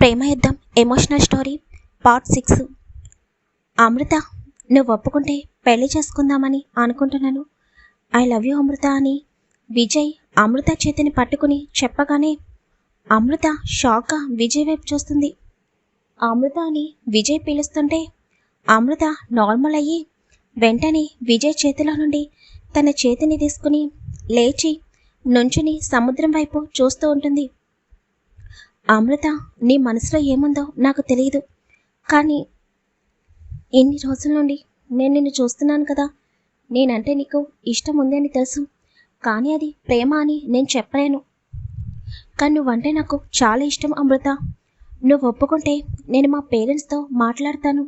ప్రేమ యుద్ధం emotional story part six Amrutha నువ్వు ఒప్పుకుంటే పెళ్ళి చేసుకుందామని అనుకుంటున్నాను. ఐ లవ్ యూ అమృత అని విజయ్ అమృత చేతిని పట్టుకుని చెప్పగానే అమృత షాక్గా విజయ్ వైపు చూస్తుంది. అమృత అని విజయ్ పిలుస్తుంటే అమృత నార్మల్ అయ్యి వెంటనే విజయ్ చేతిలో నుండి తన చేతిని తీసుకుని లేచి నుంచుని సముద్రం వైపు చూస్తూ ఉంటుంది. అమృత నీ మనసులో ఏముందో నాకు తెలియదు కానీ ఇన్ని రోజుల నుండి నేను నిన్ను చూస్తున్నాను కదా. నేనంటే నీకు ఇష్టం ఉంది అని తెలుసు. కానీ అది ప్రేమ అని నేను చెప్పలేను. కానీ నువ్వంటే నాకు చాలా ఇష్టం అమృత. నువ్వు ఒప్పుకుంటే నేను మా పేరెంట్స్తో మాట్లాడతాను.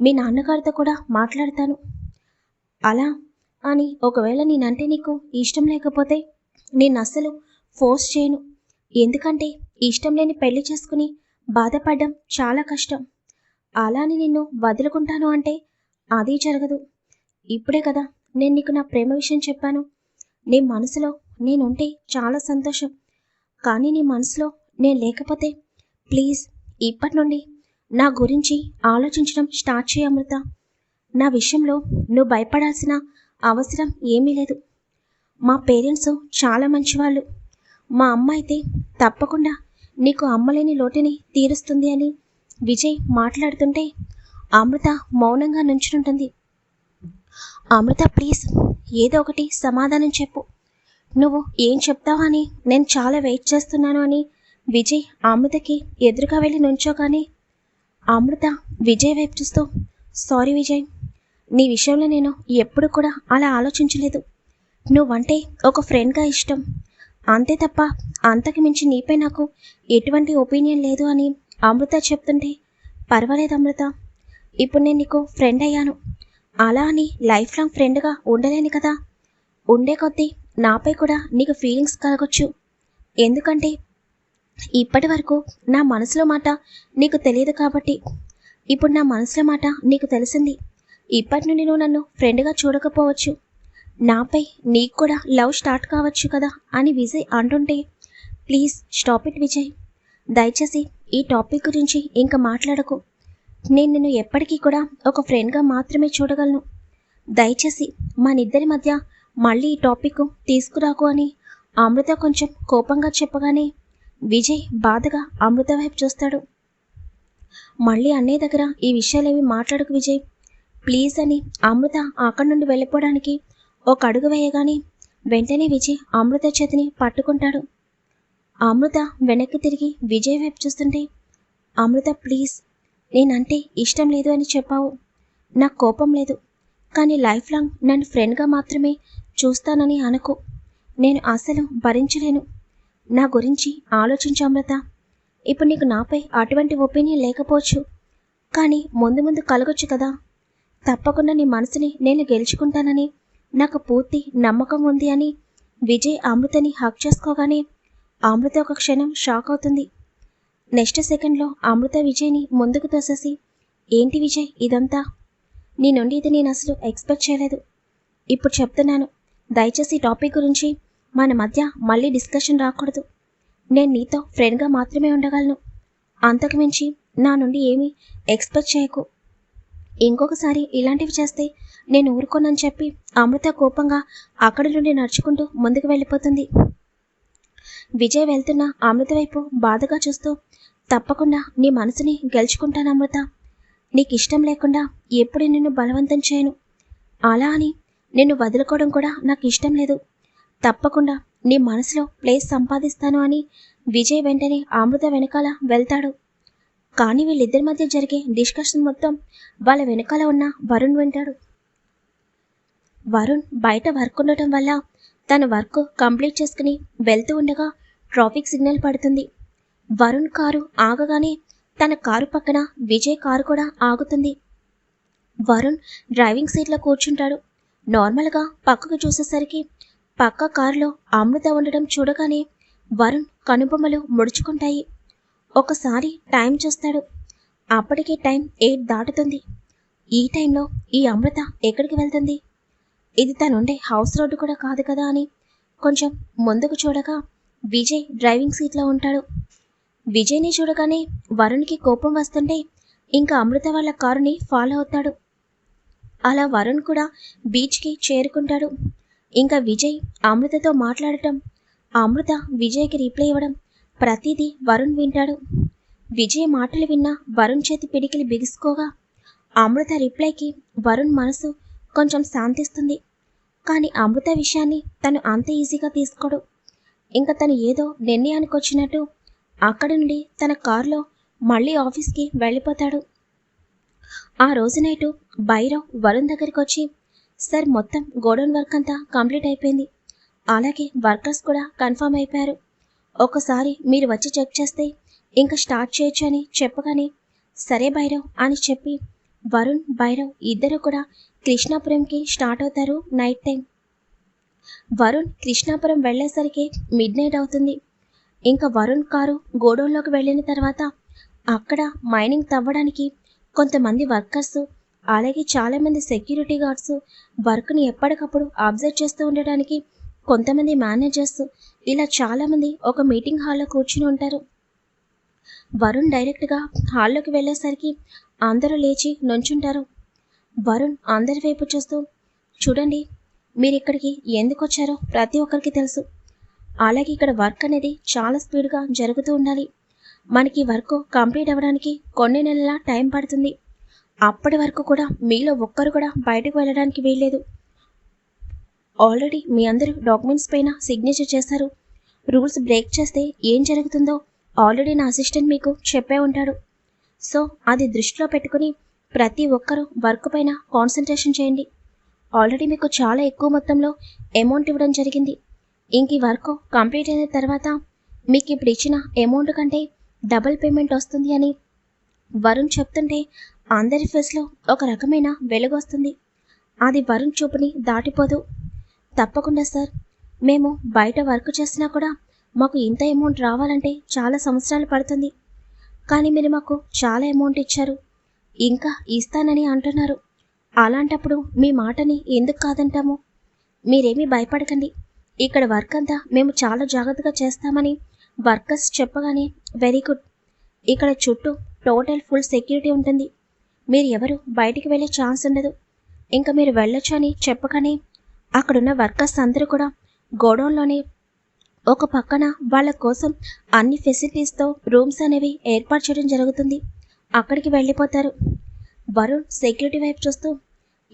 మీ నాన్నగారితో కూడా మాట్లాడతాను. అలా అని ఒకవేళ నేనంటే నీకు ఇష్టం లేకపోతే నేను అస్సలు ఫోర్స్ చేయను. ఎందుకంటే ఇష్టం లేని పెళ్ళి చేసుకుని బాధపడ్డం చాలా కష్టం. అలానే నిన్ను వదులుకుంటాను అంటే అది జరగదు. ఇప్పుడే కదా నేను నీకు నా ప్రేమ విషయం చెప్పాను. నీ మనసులో నేనుంటే చాలా సంతోషం. కానీ నీ మనసులో నేను లేకపోతే ప్లీజ్ ఇప్పటి నుండి నా గురించి ఆలోచించడం స్టార్ట్ చేయ అమృత. నా విషయంలో నువ్వు భయపడాల్సిన అవసరం ఏమీ లేదు. మా పేరెంట్స్ చాలా మంచివాళ్ళు. మా అమ్మ అయితే తప్పకుండా నీకు అమ్మలేని లోటుని తీరుస్తుంది అని విజయ్ మాట్లాడుతుంటే అమృత మౌనంగా నుంచుంటుంది అమృత ప్లీజ్ ఏదో ఒకటి సమాధానం చెప్పు. నువ్వు ఏం చెప్తావా అని నేను చాలా వెయిట్ చేస్తున్నాను అని విజయ్ అమృతకి ఎదురుగా వెళ్ళి నుంచోగానే అమృత విజయ్ వైపు చూస్తూ సారీ విజయ్ నీ విషయంలో నేను ఎప్పుడు కూడా అలా ఆలోచించలేదు. నువ్వంటే ఒక ఫ్రెండ్గా ఇష్టం. అంతే తప్ప అంతకు మించి నీపై నాకు ఎటువంటి ఒపీనియన్ లేదు అని అమృత చెప్తుంటే పర్వాలేదు అమృత. ఇప్పుడు నేను నీకు ఫ్రెండ్ అయ్యాను. అలా అని లైఫ్ లాంగ్ ఫ్రెండ్గా ఉండలేను కదా. ఉండే కొద్దీ నాపై కూడా నీకు ఫీలింగ్స్ కలగొచ్చు. ఎందుకంటే ఇప్పటి వరకు నా మనసులో మాట నీకు తెలియదు కాబట్టి. ఇప్పుడు నా మనసులో మాట నీకు తెలిసింది. ఇప్పటి నుండి నువ్వు నన్ను ఫ్రెండ్గా చూడకపోవచ్చు. నాపై నీకు కూడా లవ్ స్టార్ట్ కావచ్చు కదా అని విజయ్ అంటుంటే ప్లీజ్ స్టాప్ ఇట్ విజయ్. దయచేసి ఈ టాపిక్ గురించి ఇంకా మాట్లాడకు. నేను నిన్ను ఎప్పటికీ కూడా ఒక ఫ్రెండ్గా మాత్రమే చూడగలను. దయచేసి మనిద్దరి మధ్య మళ్ళీ ఈ టాపిక్ తీసుకురాకు అని అమృత కొంచెం కోపంగా చెప్పగానే విజయ్ బాధగా అమృత వైపు చూస్తాడు. మళ్ళీ అన్నయ్య దగ్గర ఈ విషయాలేవి మాట్లాడకు విజయ్. ప్లీజ్ అని అమృత అక్కడి నుండి వెళ్ళిపోవడానికి ఒక అడుగు వేయగానే వెంటనే విజయ్ అమృత చేతిని పట్టుకుంటాడు. అమృత వెనక్కి తిరిగి విజయ్ వైపు చూస్తుంటే అమృత ప్లీజ్ నేనంటే ఇష్టం లేదు అని చెప్పావు. నాకు కోపం లేదు. కానీ లైఫ్ లాంగ్ నన్ను ఫ్రెండ్గా మాత్రమే చూస్తానని అనుకో. నేను అసలు భరించలేను. నా గురించి ఆలోచించు అమృత. ఇప్పుడు నీకు నాపై అటువంటి ఒపీనియన్ లేకపోవచ్చు. కానీ ముందు ముందు కలగొచ్చు కదా. తప్పకుండా నీ మనసుని నేను గెలుచుకుంటానని నాకు పూర్తి నమ్మకం ఉంది అని. విజయ్ అమృతని హక్ చేసుకోగానే అమృత ఒక క్షణం షాక్ అవుతుంది. నెక్స్ట్ సెకండ్లో అమృత విజయ్ని ముందుకు తోసేసి ఏంటి విజయ్ ఇదంతా? నీ నుండి ఇది నేను అసలు ఎక్స్పెక్ట్ చేయలేదు. ఇప్పుడు చెప్తున్నాను దయచేసి టాపిక్ గురించి మన మధ్య మళ్ళీ డిస్కషన్ రాకూడదు. నేను నీతో ఫ్రెండ్గా మాత్రమే ఉండగలను. అంతకు మించి నా నుండి ఏమీ ఎక్స్పెక్ట్ చేయకు. ఇంకొకసారి ఇలాంటివి చేస్తే నేను ఊరుకోనని చెప్పి అమృత కోపంగా అక్కడి నుండి నడుచుకుంటూ ముందుకు వెళ్ళిపోతుంది. విజయ్ వెళ్తున్న అమృత వైపు బాధగా చూస్తూ తప్పకుండా నీ మనసుని గెలుచుకుంటాను అమృత. నీకు ఇష్టం లేకుండా ఎప్పుడు నిన్ను బలవంతం చేయను. అలా అని నిన్ను వదులుకోవడం కూడా నాకు ఇష్టం లేదు. తప్పకుండా నీ మనసులో ప్లేస్ సంపాదిస్తాను అని విజయ్ వెంటనే అమృత వెనకాల వెళ్తాడు. కానీ వీళ్ళిద్దరి మధ్య జరిగే డిస్కషన్ మొత్తం వాళ్ళ వెనకాల ఉన్న వరుణ్ వింటాడు. వరుణ్ బయట వర్క్ ఉండటం వల్ల తన వర్క్ కంప్లీట్ చేసుకుని వెళ్తూ ఉండగా ట్రాఫిక్ సిగ్నల్ పడుతుంది. వరుణ్ కారు ఆగగానే తన కారు పక్కన విజయ్ కారు కూడా ఆగుతుంది. వరుణ్ డ్రైవింగ్ సీట్లో కూర్చుంటాడు. నార్మల్గా పక్కకు చూసేసరికి పక్క కారులో అమృత ఉండడం చూడగానే వరుణ్ కనుబొమ్మలు ముడుచుకుంటాయి. ఒకసారి టైం చూస్తాడు. అప్పటికే టైం ఎయిట్ దాటుతుంది. ఈ టైంలో ఈ అమృత ఎక్కడికి వెళ్తుంది? ఇది తనుండే హౌస్ రోడ్డు కూడా కాదు కదా అని. కొంచెం ముందుకు చూడగా విజయ్ డ్రైవింగ్ సీట్లో ఉంటాడు. విజయ్ని చూడగానే వరుణ్కి కోపం వస్తుంటే ఇంకా అమృత వాళ్ళ కారుని ఫాలో అవుతాడు. అలా వరుణ్ కూడా బీచ్కి చేరుకుంటాడు. ఇంకా విజయ్ అమృతతో మాట్లాడటం అమృత విజయ్కి రిప్లై ఇవ్వడం ప్రతిదీ వరుణ్ వింటాడు. విజయ్ మాటలు విన్న వరుణ్ చేతి పిడికిలి బిగుసుకోగా అమృత రిప్లైకి వరుణ్ మనసు కొంచెం శాంతిస్తుంది. కానీ అమృత విషయాన్ని తను అంత ఈజీగా తీసుకోడు. ఇంకా తను ఏదో నిర్ణయానికి వచ్చినట్టు అక్కడి నుండి తన కారులో మళ్ళీ ఆఫీస్కి వెళ్ళిపోతాడు. ఆ రోజు నైటు భైరవ్ వరుణ్ దగ్గరికి వచ్చి సార్ మొత్తం గోడౌన్ వర్క్ అంతా కంప్లీట్ అయిపోయింది. అలాగే వర్కర్స్ కూడా కన్ఫర్మ్ అయిపోయారు. ఒకసారి మీరు వచ్చి చెక్ చేస్తే ఇంకా స్టార్ట్ చేయొచ్చు అని చెప్పగానే సరే భైరవ్ అని చెప్పి వరుణ్ భైరవ్ ఇద్దరు కూడా కృష్ణాపురంకి స్టార్ట్ అవుతారు నైట్ టైం. వరుణ్ కృష్ణాపురం వెళ్ళేసరికి మిడ్ నైట్ అవుతుంది. ఇంకా వరుణ్ కారు గోడౌన్లోకి వెళ్ళిన తర్వాత అక్కడ మైనింగ్ తవ్వడానికి కొంతమంది వర్కర్స్ అలాగే చాలామంది సెక్యూరిటీ గార్డ్స్ వర్క్ని ఎప్పటికప్పుడు అబ్జర్వ్ చేస్తూ ఉండడానికి కొంతమంది మేనేజర్స్ ఇలా చాలామంది ఒక మీటింగ్ హాల్లో కూర్చుని ఉంటారు. వరుణ్ డైరెక్ట్గా హాల్లోకి వెళ్ళేసరికి అందరూ లేచి నుంచుంటారు. వరుణ్ అందరి వైపు చూస్తూ చూడండి మీరు ఇక్కడికి ఎందుకు వచ్చారో ప్రతి ఒక్కరికి తెలుసు. అలాగే ఇక్కడ వర్క్ అనేది చాలా స్పీడ్గా జరుగుతూ ఉండాలి. మనకి వర్క్ కంప్లీట్ అవ్వడానికి కొన్ని నెలల టైం పడుతుంది. అప్పటి వరకు కూడా మీలో ఒక్కరు కూడా బయటకు వెళ్ళడానికి వీల్లేదు. ఆల్రెడీ మీ అందరూ డాక్యుమెంట్స్ పైన సిగ్నేచర్ చేశారు. రూల్స్ బ్రేక్ చేస్తే ఏం జరుగుతుందో ఆల్రెడీ నా అసిస్టెంట్ మీకు చెప్పే ఉంటాడు. సో అది దృష్టిలో పెట్టుకుని ప్రతి ఒక్కరూ వర్క్ పైన కాన్సన్ట్రేషన్ చేయండి. ఆల్రెడీ మీకు చాలా ఎక్కువ మొత్తంలో అమౌంట్ ఇవ్వడం జరిగింది. ఇంక ఈ వర్క్ కంప్లీట్ అయిన తర్వాత మీకు ఇప్పుడు ఇచ్చిన అమౌంట్ కంటే డబుల్ పేమెంట్ వస్తుంది అని వరుణ్ చెప్తుంటే అందరి ఫేస్లో ఒక రకమైన వెలుగు వస్తుంది. అది వరుణ్ చూపుని దాటిపోదు. తప్పకుండా సార్ మేము బయట వర్క్ చేసినా కూడా మాకు ఇంత అమౌంట్ రావాలంటే చాలా సంవత్సరాలు పడుతుంది. కానీ మీరు మాకు చాలా అమౌంట్ ఇచ్చారు. ఇంకా ఇస్తానని అంటున్నారు. అలాంటప్పుడు మీ మాటని ఎందుకు కాదంటాము? మీరేమీ భయపడకండి. ఇక్కడ వర్క్ అంతా మేము చాలా జాగ్రత్తగా చేస్తామని వర్కర్స్ చెప్పగానే వెరీ గుడ్. ఇక్కడ చుట్టూ టోటల్ ఫుల్ సెక్యూరిటీ ఉంటుంది. మీరు ఎవరు? బయటికి వెళ్ళే ఛాన్స్ ఉండదు. ఇంకా మీరు వెళ్ళొచ్చు అని చెప్పగానే అక్కడున్న వర్కర్స్ అందరూ కూడా గోడౌన్లోనే ఒక పక్కన వాళ్ళ కోసం అన్ని ఫెసిలిటీస్తో రూమ్స్ అనేవి ఏర్పాటు చేయడం జరుగుతుంది. అక్కడికి వెళ్ళిపోతారు. వరుణ్ సెక్యూరిటీ వైపు చూస్తూ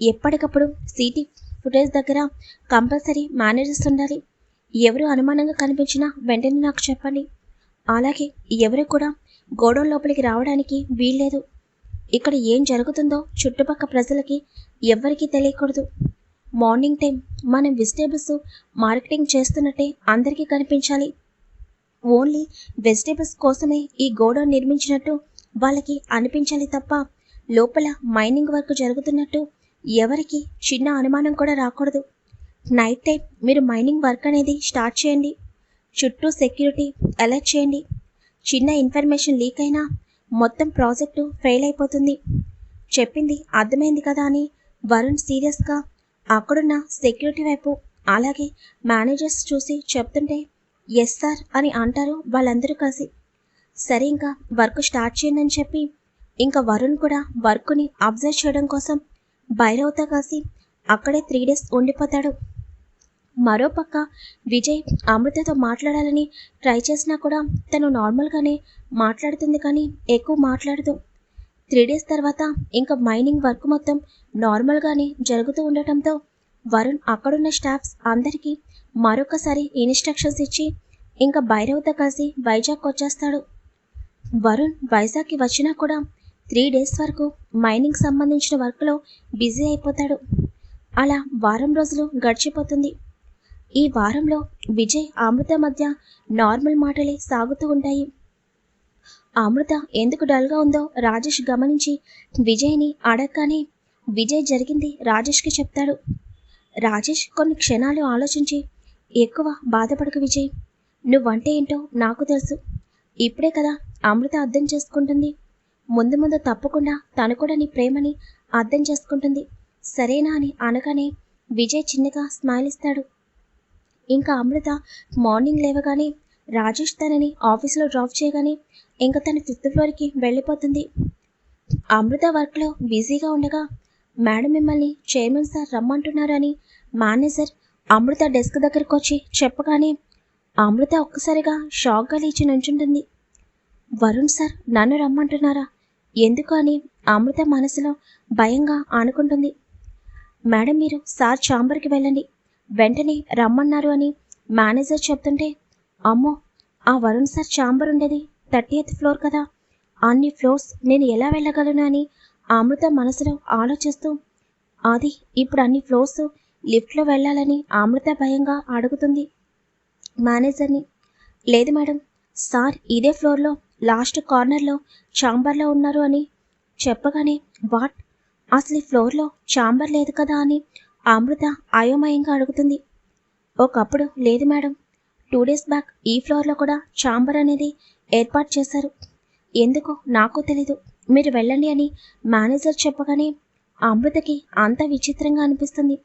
ఎప్పటికప్పుడు సీటీ ఫుటేజ్ దగ్గర కంపల్సరీ మేనేజర్స్ ఉండాలి. ఎవరు అనుమానంగా కనిపించినా వెంటనే నాకు చెప్పండి. అలాగే ఎవరు కూడా గోడౌన్ లోపలికి రావడానికి వీల్లేదు. ఇక్కడ ఏం జరుగుతుందో చుట్టుపక్కల ప్రజలకి ఎవ్వరికీ తెలియకూడదు. మార్నింగ్ టైం మనం వెజిటేబుల్స్ మార్కెటింగ్ చేస్తున్నట్టే అందరికీ కనిపించాలి. ఓన్లీ వెజిటేబుల్స్ కోసమే ఈ గోడౌన్ నిర్మించినట్టు వాళ్ళకి అనిపించాలి తప్ప లోపల మైనింగ్ వర్క్ జరుగుతున్నట్టు ఎవరికి చిన్న అనుమానం కూడా రాకూడదు. నైట్ టైం మీరు మైనింగ్ వర్క్ అనేది స్టార్ట్ చేయండి. చుట్టూ సెక్యూరిటీ అలర్ట్ చేయండి. చిన్న ఇన్ఫర్మేషన్ లీక్ అయినా మొత్తం ప్రాజెక్టు ఫెయిల్ అయిపోతుంది. చెప్పింది అర్థమైంది కదా అని వరుణ్ సీరియస్గా అక్కడున్న సెక్యూరిటీ వైపు అలాగే మేనేజర్స్ చూసి చెప్తుంటే ఎస్ సార్ అని అంటారు వాళ్ళందరూ కలిసి. సరే ఇంకా వర్క్ స్టార్ట్ చేయండి అని చెప్పి ఇంకా వరుణ్ కూడా వర్క్ని అబ్జర్వ్ చేయడం కోసం భైరవ్తో కలిసి అక్కడే త్రీ డేస్ ఉండిపోతాడు. మరోపక్క విజయ్ అమృతతో మాట్లాడాలని ట్రై చేసినా కూడా తను నార్మల్గానే మాట్లాడుతుంది కానీ ఎక్కువ మాట్లాడదు. త్రీ డేస్ తర్వాత ఇంకా మైనింగ్ వర్క్ మొత్తం నార్మల్గానే జరుగుతూ ఉండటంతో వరుణ్ అక్కడున్న స్టాఫ్స్ అందరికీ మరొకసారి ఇన్స్ట్రక్షన్స్ ఇచ్చి ఇంకా భైరవ్తో కలిసి వైజాగ్ వచ్చేస్తాడు. వరుణ్ వైజాగ్కి వచ్చినా కూడా త్రీ డేస్ వరకు మైనింగ్ సంబంధించిన వర్క్లో బిజీ అయిపోతాడు. అలా వారం రోజులు గడిచిపోతుంది. ఈ వారంలో విజయ్ అమృత మధ్య నార్మల్ మాటలే సాగుతూ ఉంటాయి. అమృత ఎందుకు డల్గా ఉందో రాజేష్ గమనించి విజయ్ని అడగగానే విజయ్ జరిగింది రాజేష్కి చెప్తాడు. రాజేష్ కొన్ని క్షణాలు ఆలోచించి ఎక్కువ బాధపడకు విజయ్. నువ్వంటే ఏంటో నాకు తెలుసు. ఇప్పుడే కదా అమృత అర్థం చేసుకుంటుంది. ముందు ముందు తప్పకుండా తను కూడా నీ ప్రేమని అర్థం చేసుకుంటుంది. సరేనా అని అనగానే విజయ్ చిన్నగా స్మైల్ ఇస్తాడు. ఇంకా అమృత మార్నింగ్ లేవగానే రాజేష్ తనని ఆఫీసులో డ్రాప్ చేయగానే ఇంకా తన ఫిఫ్త్ ఫ్లోర్కి వెళ్ళిపోతుంది. అమృత వర్క్లో బిజీగా ఉండగా మేడం మిమ్మల్ని చైర్మన్ సార్ రమ్మంటున్నారు అని మేనేజర్ అమృత డెస్క్ దగ్గరకు వచ్చి చెప్పగానే అమృత ఒక్కసారిగా షాక్గా లేచి నుంచుంటుంది. వరుణ్ సార్ నన్ను రమ్మంటున్నారా? ఎందుకు అని అమృత మనసులో భయంగా అనుకుంటుంది మేడం మీరు సార్ ఛాంబర్కి వెళ్ళండి. వెంటనే రమ్మన్నారు అని మేనేజర్ చెప్తుంటే అమ్మో ఆ వరుణ్ సార్ ఛాంబర్ ఉండేది థర్టీ ఫ్లోర్ కదా. అన్ని ఫ్లోర్స్ నేను ఎలా వెళ్ళగలను అని అమృత మనసులో ఆలోచిస్తూ అది ఇప్పుడు అన్ని ఫ్లోర్స్ లిఫ్ట్లో వెళ్ళాలని అమృత భయంగా అడుగుతుంది. మేనేజర్ని లేదు మేడం సార్ ఇదే ఫ్లోర్లో లాస్ట్ కార్నర్లో ఛాంబర్లో ఉన్నారు అని చెప్పగానే వాట్? అసలు ఈ ఫ్లోర్లో ఛాంబర్ లేదు కదా అని అమృత అయోమయంగా అడుగుతుంది. ఒకప్పుడు లేదు మేడం. టూ డేస్ బ్యాక్ ఈ ఫ్లోర్లో కూడా ఛాంబర్ అనేది ఏర్పాటు చేశారు. ఎందుకో నాకు తెలీదు. మీరు వెళ్ళండి అని మేనేజర్ చెప్పగానే అమృతకి అంత విచిత్రంగా అనిపిస్తుంది.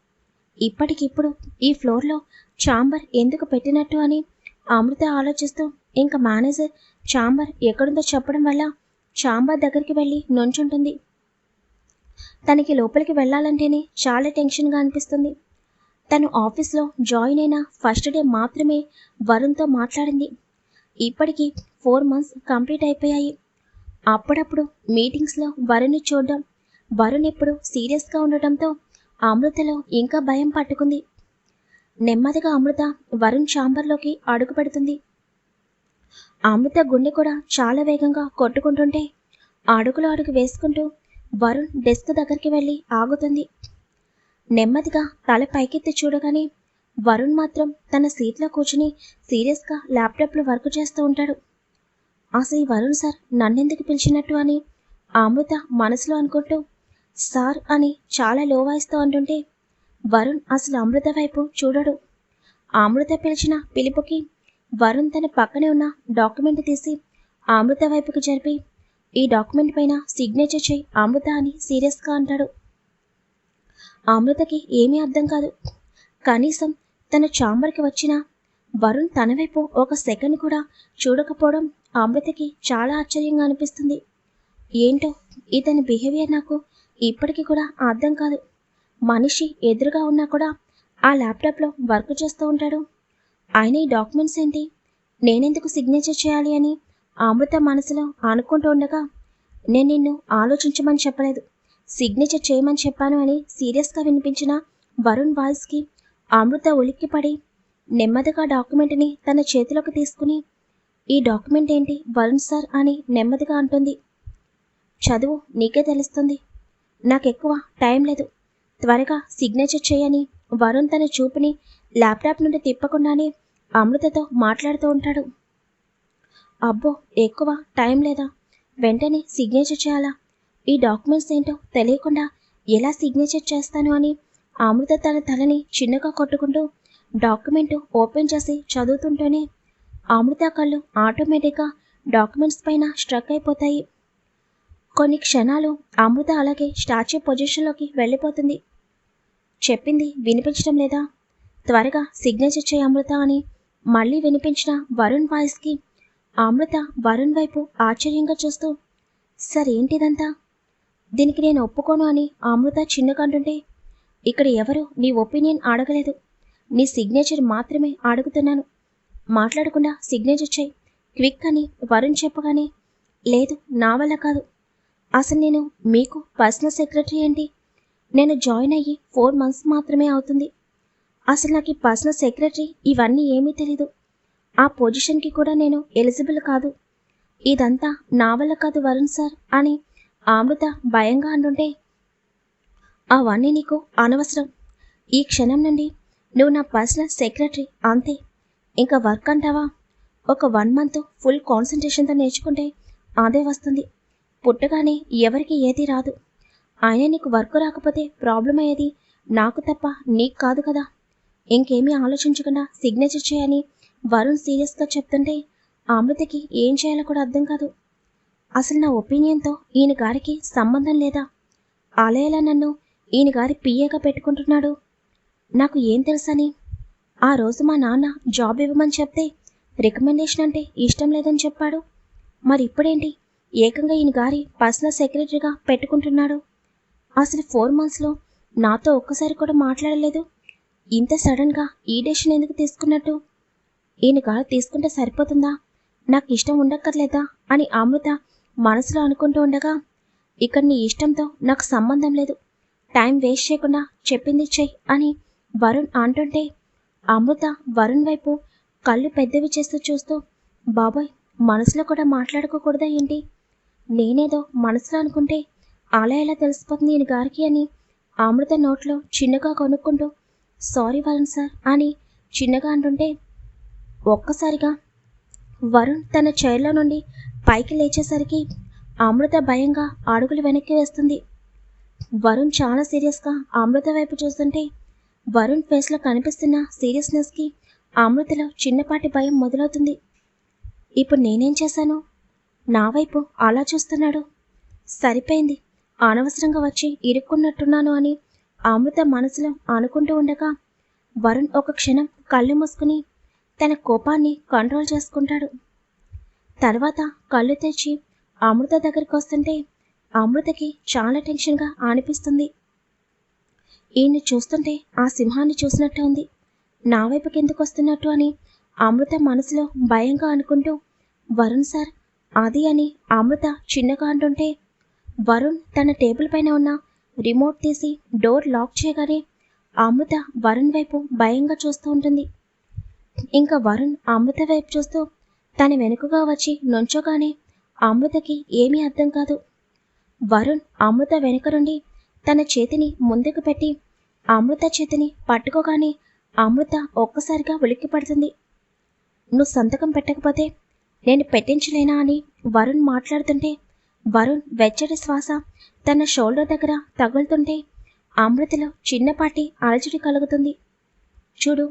ఇప్పటికిప్పుడు ఈ ఫ్లోర్లో ఛాంబర్ ఎందుకు పెట్టినట్టు అని అమృత ఆలోచిస్తూ ఇంకా మేనేజర్ చాంబర్ ఎక్కడుందో చెప్పడం వల్ల చాంబర్ దగ్గరికి వెళ్ళి నుంచుంటుంది. తనకి లోపలికి వెళ్ళాలంటేనే చాలా టెన్షన్గా అనిపిస్తుంది. తను ఆఫీస్లో జాయిన్ అయిన ఫస్ట్ డే మాత్రమే వరుణ్తో మాట్లాడింది. ఇప్పటికీ ఫోర్ మంత్స్ కంప్లీట్ అయిపోయాయి. అప్పుడప్పుడు మీటింగ్స్లో వరుణ్ని చూడడం వరుణ్ ఎప్పుడు సీరియస్గా ఉండటంతో అమృతలో ఇంకా భయం పట్టుకుంది. నెమ్మదిగా అమృత వరుణ్ ఛాంబర్లోకి అడుగు పెడుతుంది. అమృత గుండె కూడా చాలా వేగంగా కొట్టుకుంటుంటే అడుగులు అడుగు వేసుకుంటూ వరుణ్ డెస్క్ దగ్గరికి వెళ్ళి ఆగుతుంది. నెమ్మదిగా తల పైకెత్తి చూడగానే వరుణ్ మాత్రం తన సీట్లో కూర్చుని సీరియస్గా ల్యాప్టాప్లో వర్క్ చేస్తూ ఉంటాడు. అసలు ఈ వరుణ్ సార్ నన్నెందుకు పిలిచినట్టు అని అమృత మనసులో అనుకుంటూ సార్ అని చాలా లో వాయిస్తూ అంటుంటే వరుణ్ అసలు అమృత వైపు చూడడు. అమృత పిలిచిన పిలుపుకి వరుణ్ తన పక్కనే ఉన్న డాక్యుమెంట్ తీసి అమృత వైపుకి జరిపి ఈ డాక్యుమెంట్ పైన సిగ్నేచర్ చేయి అమృత అని సీరియస్గా అంటాడు. అమృతకి ఏమీ అర్థం కాదు. కనీసం తన ఛాంబర్కి వచ్చిన వరుణ్ తన వైపు ఒక సెకండ్ కూడా చూడకపోవడం అమృతకి చాలా ఆశ్చర్యంగా అనిపిస్తుంది. ఏంటో ఇతని బిహేవియర్ నాకు ఇప్పటికీ కూడా అర్థం కాదు. మనిషి ఎదురుగా ఉన్నా కూడా ఆ ల్యాప్టాప్లో వర్క్ చేస్తూ ఉంటాడు. ఆయన ఈ డాక్యుమెంట్స్ ఏంటి? నేనెందుకు సిగ్నేచర్ చేయాలి అని అమృత మనసులో అనుకుంటూ ఉండగా నేను నిన్ను ఆలోచించమని చెప్పలేదు. సిగ్నేచర్ చేయమని చెప్పాను అని సీరియస్గా వినిపించిన వరుణ్ వాయిస్కి అమృత ఉలిక్కిపడి నెమ్మదిగా డాక్యుమెంట్ని తన చేతిలోకి తీసుకుని ఈ డాక్యుమెంట్ ఏంటి వరుణ్ సార్ అని నెమ్మదిగా అంటుంది. చదువు నీకే తెలుస్తుంది. నాకెక్కువ టైం లేదు. త్వరగా సిగ్నేచర్ చేయని వరుణ్ తన చూపుని ల్యాప్టాప్ నుండి తిప్పకుండానే అమృతతో మాట్లాడుతూ ఉంటాడు. అబ్బో ఎక్కువ టైం లేదా? వెంటనే సిగ్నేచర్ చేయాలా? ఈ డాక్యుమెంట్స్ ఏంటో తెలియకుండా ఎలా సిగ్నేచర్ చేస్తాను అని అమృత తన తలని చిన్నగా కొట్టుకుంటూ డాక్యుమెంట్ ఓపెన్ చేసి చదువుతుంటేనే అమృత కళ్ళు ఆటోమేటిక్గా డాక్యుమెంట్స్ పైన స్ట్రక్ అయిపోతాయి. కొన్ని క్షణాలు అమృత అలాగే స్టాచ్యూ పొజిషన్లోకి వెళ్ళిపోతుంది. చెప్పింది వినిపించడం లేదా? త్వరగా సిగ్నేచర్ చేయి అమృత అని మళ్ళీ వినిపించిన వరుణ్ వాయిస్కి అమృత వరుణ్ వైపు ఆశ్చర్యంగా చూస్తూ సార్ ఏంటిదంతా? దీనికి నేను ఒప్పుకోను అని అమృత చిన్నకంటుంటే ఇక్కడ ఎవరు నీ ఒపీనియన్ అడగలేదు. నీ సిగ్నేచర్ మాత్రమే అడుగుతున్నాను. మాట్లాడకుండా సిగ్నేచర్ చేయి. క్విక్ అని వరుణ్ చెప్పగానే లేదు నా వల్ల కాదు. అసలు నేను మీకు పర్సనల్ సెక్రటరీ ఏంటి నేను జాయిన్ అయ్యి ఫోర్ మంత్స్ మాత్రమే అవుతుంది. అసలు నాకు ఈ పర్సనల్ సెక్రటరీ ఇవన్నీ ఏమీ తెలీదు. ఆ పొజిషన్కి కూడా నేను ఎలిజిబుల్ కాదు. ఇదంతా నా వల్ల కాదు వరుణ్ సార్ అని అమృత భయంగా అంటుంటే అవన్నీ నీకు అనవసరం. ఈ క్షణం నుండి నువ్వు నా పర్సనల్ సెక్రటరీ అంతే. ఇంకా వర్క్ అంటావా? ఒక వన్ మంత్ ఫుల్ కాన్సన్ట్రేషన్తో నేర్చుకుంటే అదే వస్తుంది. పుట్టగానే ఎవరికి ఏది రాదు. ఆయన నీకు వర్క్ రాకపోతే ప్రాబ్లం అయ్యేది నాకు తప్ప నీకు కాదు కదా. ఇంకేమీ ఆలోచించకుండా సిగ్నేచర్ చేయని వరుణ్ సీరియస్గా చెప్తుంటే అమృతకి ఏం చేయాలో కూడా అర్థం కాదు. అసలు నా ఒపీనియన్తో ఈయన గారికి సంబంధం లేదా? అలయలా నన్ను ఈయన గారి పిఏగా పెట్టుకుంటున్నాడు? నాకు ఏం తెలుసని ఆ రోజు మా నాన్న జాబ్ ఇవ్వమని చెప్తే రికమెండేషన్ అంటే ఇష్టం లేదని చెప్పాడు. మరి ఇప్పుడేంటి? ఏకంగా ఈయన గారి పర్సనల్ సెక్రటరీగా పెట్టుకుంటున్నాడు. అసలు ఫోర్ మంత్స్లో నాతో ఒక్కసారి కూడా మాట్లాడలేదు. ఇంత సడన్గా ఈ డెసిషన్ ఎందుకు తీసుకున్నట్టు? ఈయన గారు తీసుకుంటే సరిపోతుందా? నాకు ఇష్టం ఉండక్కర్లేదా? అని అమృత మనసులో అనుకుంటూ ఉండగా ఇక్కడ నీ ఇష్టంతో నాకు సంబంధం లేదు. టైం వేస్ట్ చేయకుండా చెప్పింది చెయ్యి అని వరుణ్ అంటుంటే అమృత వరుణ్ వైపు కళ్ళు పెద్దవి చేస్తూ చూస్తూ బాబాయ్ మనసులో కూడా మాట్లాడుకోకూడదా ఏంటి? నేనేదో మనసులో అనుకుంటే అలా ఎలా తెలిసిపోతుంది ఈయన గారికి అని అమృత నోట్లో చిన్నగా కొనుక్కుంటూ సారీ వరుణ్ సార్ అని చిన్నగా అంటుంటే ఒక్కసారిగా వరుణ్ తన చైర్లో నుండి పైకి లేచేసరికి అమృత భయంగా అడుగులు వెనక్కి వేస్తుంది. వరుణ్ చాలా సీరియస్గా అమృత వైపు చూస్తుంటే వరుణ్ ఫేస్లో కనిపిస్తున్న సీరియస్నెస్కి అమృతలో చిన్నపాటి భయం మొదలవుతుంది. ఇప్పుడు నేనేం చేశాను? నా వైపు అలా చూస్తున్నాడు. సరిపోయింది. అనవసరంగా వచ్చి ఇరుక్కున్నట్టున్నాను అని అమృత మనసులో అనుకుంటూ ఉండగా వరుణ్ ఒక క్షణం కళ్ళు మూసుకుని తన కోపాన్ని కంట్రోల్ చేసుకుంటాడు. తర్వాత కళ్ళు తెచ్చి అమృత దగ్గరికి వస్తుంటే అమృతకి చాలా టెన్షన్గా అనిపిస్తుంది. ఈయన్ని చూస్తుంటే ఆ సింహాన్ని చూసినట్టు ఉంది. నా వైపుకి ఎందుకు వస్తున్నట్టు అని అమృత మనసులో భయంగా అనుకుంటూ వరుణ్ సార్ అది అని అమృత చిన్నగా అంటుంటే వరుణ్ తన టేబుల్ పైన ఉన్న రిమోట్ తీసి డోర్ లాక్ చేయగానే అమృత వరుణ్ వైపు భయంగా చూస్తూ ఉంటుంది. ఇంకా వరుణ్ అమృత వైపు చూస్తూ తన వెనుకగా వచ్చి నుంచోగానే అమృతకి ఏమీ అర్థం కాదు. వరుణ్ అమృత వెనుక నుండి తన చేతిని ముందుకు పెట్టి అమృత చేతిని పట్టుకోగానే అమృత ఒక్కసారిగా ఉలిక్కి పడుతుంది. నువ్వు సంతకం పెట్టకపోతే నేను పెట్టించలేనా అని వరుణ్ మాట్లాడుతుంటే వరుణ్ వెచ్చటి శ్వాస తన షోల్డర్ దగ్గర తగులుతుంటే అమృతలో చిన్నపాటి అలజడి కలుగుతుంది. చూడు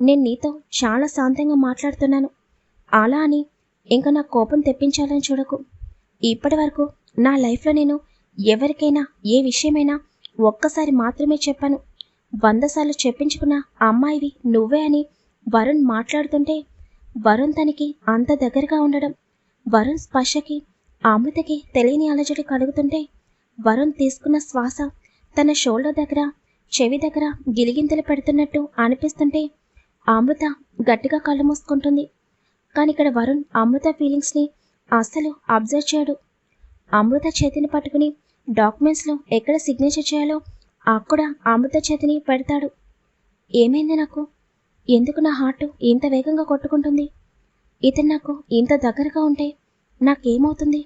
నేను నీతో చాలా శాంతంగా మాట్లాడుతున్నాను. అలా అని ఇంకా నా కోపం తెప్పించాలని చూడకు. ఇప్పటి వరకు నా లైఫ్లో నేను ఎవరికైనా ఏ విషయమైనా ఒక్కసారి మాత్రమే చెప్పాను. వంద సార్లు చెప్పించుకున్న అమ్మాయివి నువ్వే అని వరుణ్ మాట్లాడుతుంటే వరుణ్ తనకి అంత దగ్గరగా ఉండడం వరుణ్ స్పర్శకి అమృతకి తెలియని అలజడి కలుగుతుంటే వరుణ్ తీసుకున్న శ్వాస తన షోల్డర్ దగ్గర చెవి దగ్గర గిలిగింతలు పెడుతున్నట్టు అనిపిస్తుంటే అమృత గట్టిగా కళ్ళు మూసుకుంటుంది. కానీ ఇక్కడ వరుణ్ అమృత ఫీలింగ్స్ని అస్సలు అబ్జర్వ్ చేయడు. అమృత చేతిని పట్టుకుని డాక్యుమెంట్స్లో ఎక్కడ సిగ్నేచర్ చేయాలో అక్కడ అమృత చేతిని పెడతాడు. ఏమైంది నాకు? ఎందుకు నా హార్ట్ ఇంత వేగంగా కొట్టుకుంటుంది? ఇతను నాకు ఇంత దగ్గరగా ఉంటే నాకేమవుతుంది?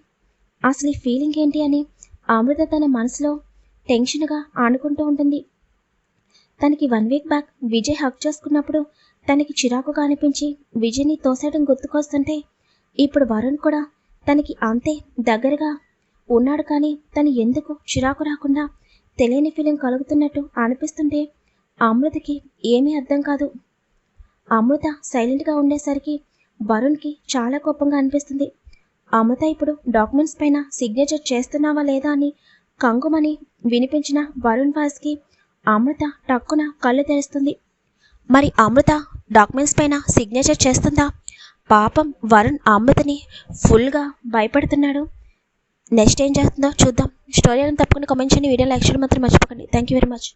అసలు ఈ ఫీలింగ్ ఏంటి అని అమృత తన మనసులో టెన్షన్గా ఆనుకుంటూ ఉంటుంది. తనకి one week back Vijay hack చేసుకున్నప్పుడు తనకి చిరాకుగా అనిపించి విజయ్ని తోసేయడం గుర్తుకొస్తుంటే ఇప్పుడు వరుణ్ కూడా తనకి అంతే దగ్గరగా ఉన్నాడు కానీ తను ఎందుకు చిరాకు రాకుండా తెలియని ఫీలింగ్ కలుగుతున్నట్టు అనిపిస్తుంటే అమృతకి ఏమీ అర్థం కాదు. అమృత సైలెంట్గా ఉండేసరికి వరుణ్కి చాలా కోపంగా అనిపిస్తుంది. అమృత ఇప్పుడు డాక్యుమెంట్స్ పైన సిగ్నేచర్ చేస్తున్నావా లేదా అని కంగుమని వినిపించిన వరుణ్ వాస్కి అమృత టక్కున కళ్ళు తెరుస్తుంది. మరి అమృత డాక్యుమెంట్స్ పైన సిగ్నేచర్ చేస్తుందా? పాపం వరుణ్ అమృతని ఫుల్గా భయపడుతున్నాడు. నెక్స్ట్ ఏం చేస్తుందో చూద్దాం. స్టోరీ అని తప్పకుండా కామెంట్ చేయండి. వీడియో లైక్ చేయడం మాత్రం మర్చిపోకండి. Thank you very much